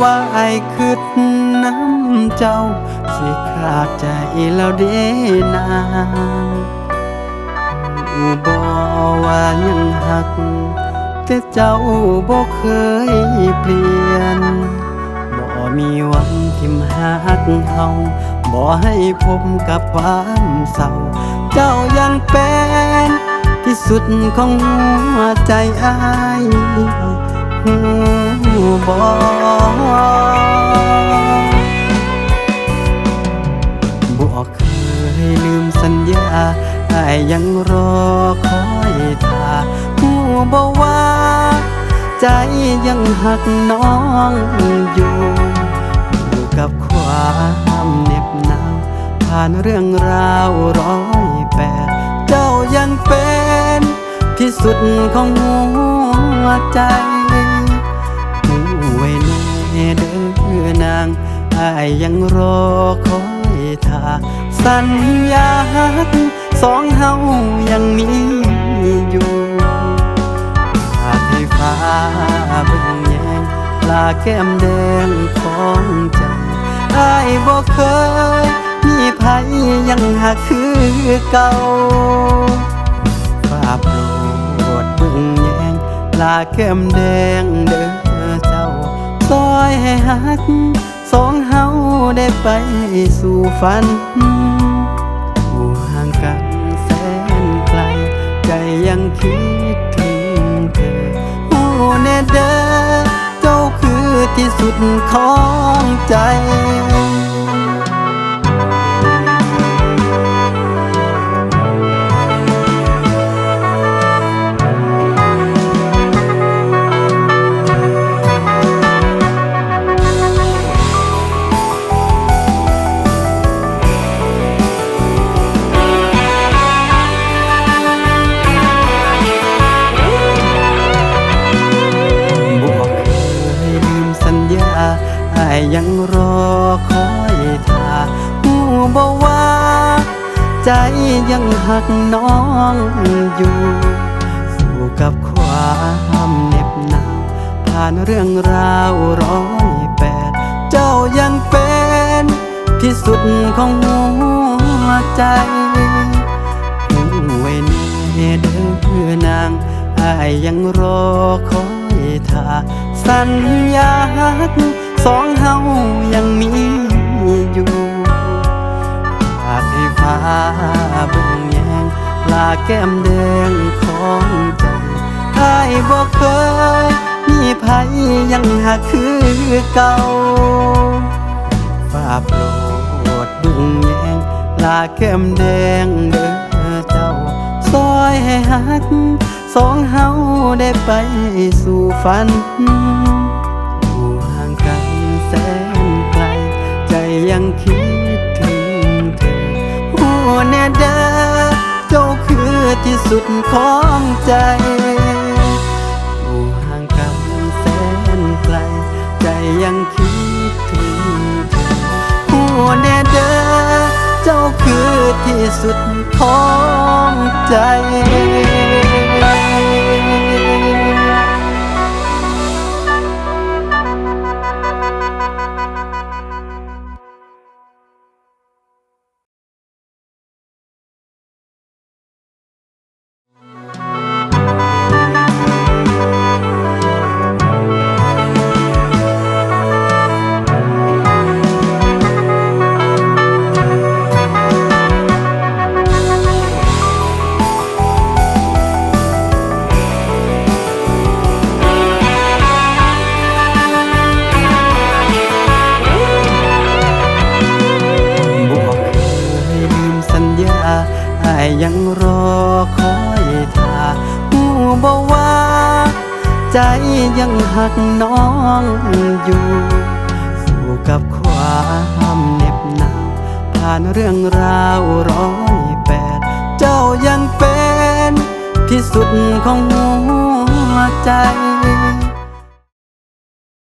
ไอายคืดน้ำเจ้า สิขาดใจแล้วเด้นางอูบอว่ายังหัก แต่เจ้าบ่เคยเปลี่ยน บ่มีวันทิมหักเฮาบ่ให้พบกับความเศร้า เจ้ายังเป็นที่สุดของหัวใจอายหู บ่เคยลืมสัญญาอายยังรอคอยท่าหูบ่ว่าใจยังหักน้องอยู่อยู่กับความเหน็บหนาวผ่านเรื่องราวร้อยแปดเจ้ายังเป็นที่สุดของหัวใจ ยยังรอคอยท่าสัญญาสองเฮายังมีอยู่หากให้ฟ้าเบิ่งแยงลาแก้มแดงของใจอายบ่เคย มีภัยยังหักคือเก่าฟ้าโปรดเบิ่งแยงลาแก้มแดงเด้อเจ้าซอยให้หักสองเฮา ได้ไปสู่ฝันอยู่ห่างกันแสนไกล ใจยังคิดถึงเธอโอ้แน่เด้อเจ้าคือที่สุดของใจ คอยท่าหูบอกว่า ใจยังหักน้องอยู่สู้กับความเหน็บหนาวผ่านเรื่องราวร้อยแปด เจ้ายังเป็นที่สุดของหัวใจหูไว้แน่เด้อนางอายยังรอคอยท่าสัญญาสองเฮายัง เคย มีภัยยังหักคือเก่าฟ้าโปรดเบิ่งแยงลาแก้มแดงเด้อเจ้า ซอยให้หัก สองเฮาได้ไปสู่ฝันอยู่ห่างกันแสนไกล ใจยังคิดถึงเธอโอ้แน่เด้อเจ้าคือที่สุดของใจ สุดของใจ บอกว่า ใจยังหักน้องอยู่สู่กับความเหน็บหนาวผ่านเรื่องราวร้อยแปด เจ้ายังเป็นที่สุดของหัวใจ